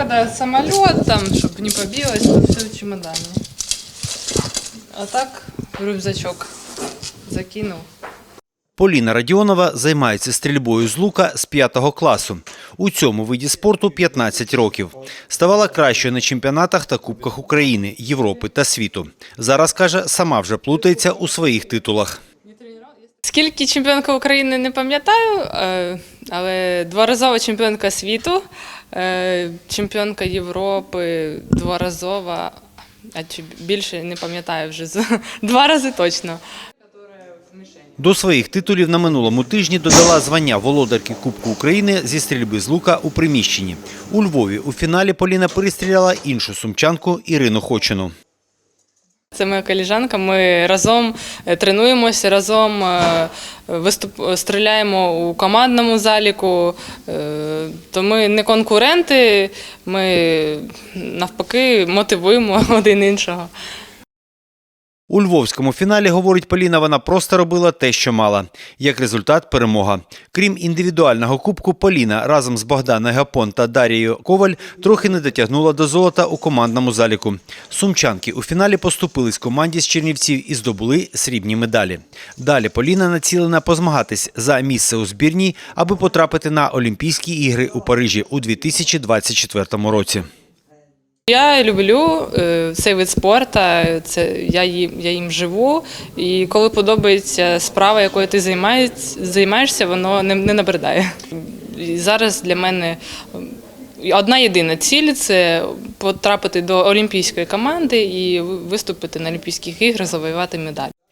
Когда самолет, там, чтобы не побилось, то все в чемодане. А так рюкзачок закинул. Поліна Радіонова займається стрільбою з лука з 5 класу. У цьому виді спорту 15 років. Ставала кращою на чемпіонатах та кубках України, Європи та світу. Зараз каже, сама вже плутається у своїх титулах. Скільки чемпіонка України не пам'ятаю, е, але дворазова чемпіонка світу, е, чемпіонка Європи, дворазова, а чи більше не пам'ятаю вже два рази точно. До своїх титулів на минулому тижні додала звання володарки Кубку України зі стрільби з лука у приміщенні. У Львові у фіналі Поліна перестріляла іншу сумчанку Ірину Хочину. Це моя коліжанка. Ми разом е, тренуємося, разом е, виступ, стріляємо у командному заліку. Е, То ми не конкуренти, ми навпаки мотивуємо один іншого. У львовському фіналі, говорить Поліна, вона просто робила те, що мала. Як результат – перемога. Крім індивідуального кубку, Поліна разом з Богданою Гапон та Дарією Коваль трохи не дотягнула до золота у командному заліку. Сумчанки у фіналі поступились команді з Чернівців і здобули срібні медалі. Далі Поліна націлена позмагатись за місце у збірній, аби потрапити на Олімпійські ігри у Парижі у 2024 році. Я люблю е, цей вид спорту, це я їм, я їм живу. І коли подобається справа, якою ти займаєш, займаєшся, воно не, не набридає. І зараз для мене одна єдина ціль це потрапити до олімпійської команди і виступити на Олімпійських іграх, завоювати медаль.